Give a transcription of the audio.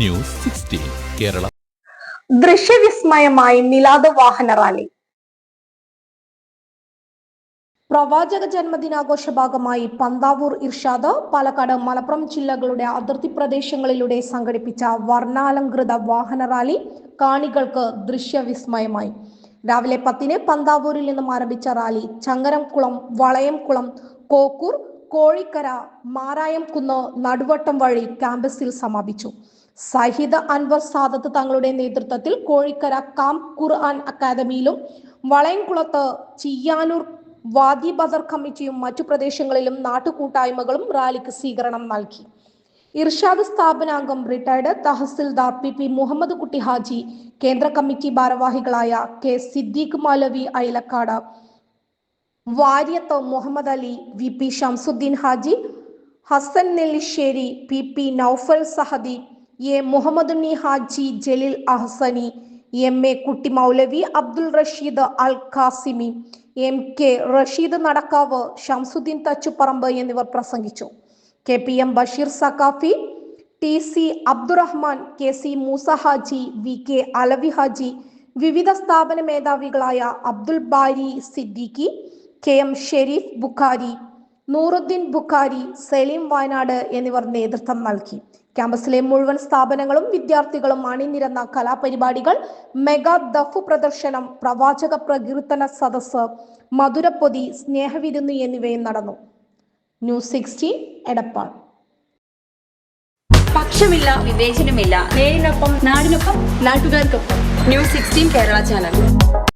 News sixteen Kerala. ദൃശ്യവിസ്മയമായി Milad വാഹന rally. പ്രവാചക ജന്മദിനാഘോഷ ഭാഗമായി പന്താവൂർ ഇർഷാദ് പാലക്കാട് മലപ്പുറം ജില്ലകളുടെ അതിർത്തി പ്രദേശങ്ങളിലൂടെ സംഘടിപ്പിച്ച വർണാലങ്കൃത വാഹന റാലി കാണികൾക്ക് ദൃശ്യവിസ്മയമായി. രാവിലെ പത്തിന് പന്താവൂരിൽ നിന്നും ആരംഭിച്ച റാലി ചങ്ങരംകുളം വളയംകുളം കോക്കൂർ കോഴിക്കര മാരായംകുന്ന് നടുവട്ടം വഴി ക്യാമ്പസിൽ സമാപിച്ചു. സഹിദ അൻവർ സാദത്ത് തങ്ങളുടെ നേതൃത്വത്തിൽ കോഴിക്കര കാം ഖുർആൻ അക്കാദമിയിലും വളയംകുളത്ത് ചിയ്യാനൂർ വാദി ബദർ കമ്മിറ്റിയും മറ്റു പ്രദേശങ്ങളിലും നാട്ടുകൂട്ടായ്മകളും റാലിക്ക് സ്വീകരണം നൽകി. Irshad സ്ഥാപനാംഗം retired tahsildar P P Muhammad Kutty Haji കേന്ദ്ര കമ്മിറ്റി ഭാരവാഹികളായ K Siddique Maulavi Ayalakkad Variyath Muhammad Ali V P Shamsuddin Haji Hasan Nellissery P P Noufal Sahadi A Muhammadunni Haji Jaleel Ahsani M A Kutty Moulavi Abdul Rasheed Al Qasimi M K Rasheed Nadakkavu Shamsuddin Thachuparambu എന്നിവർ പ്രസംഗിച്ചു. K P M Basheer Saqafi T C Abdurahman K C Moosa Haji V K Alavi Haji വിവിധ സ്ഥാപന മേധാവികളായ Abdul Bari Siddiqui K M Sharif Bukhari Nooruddin Bukhari Saleem Wayanad എന്നിവർ നേതൃത്വം നൽകി. ക്യാമ്പസിലെ മുഴുവൻ സ്ഥാപനങ്ങളും വിദ്യാർത്ഥികളും അണിനിരന്ന കലാപരിപാടികൾ മെഗാ ദഫു പ്രദർശനം പ്രവാചക പ്രകീർത്തന സദസ് മധുരപ്പൊതി സ്നേഹവിരുന്ന് എന്നിവയും നടന്നു. News sixteen Edappal. പക്ഷമില്ല വിവേചനമില്ല. നേരിനൊപ്പം നാടിനൊപ്പം നാട്ടുകാർക്കൊപ്പം. News sixteen Kerala channel.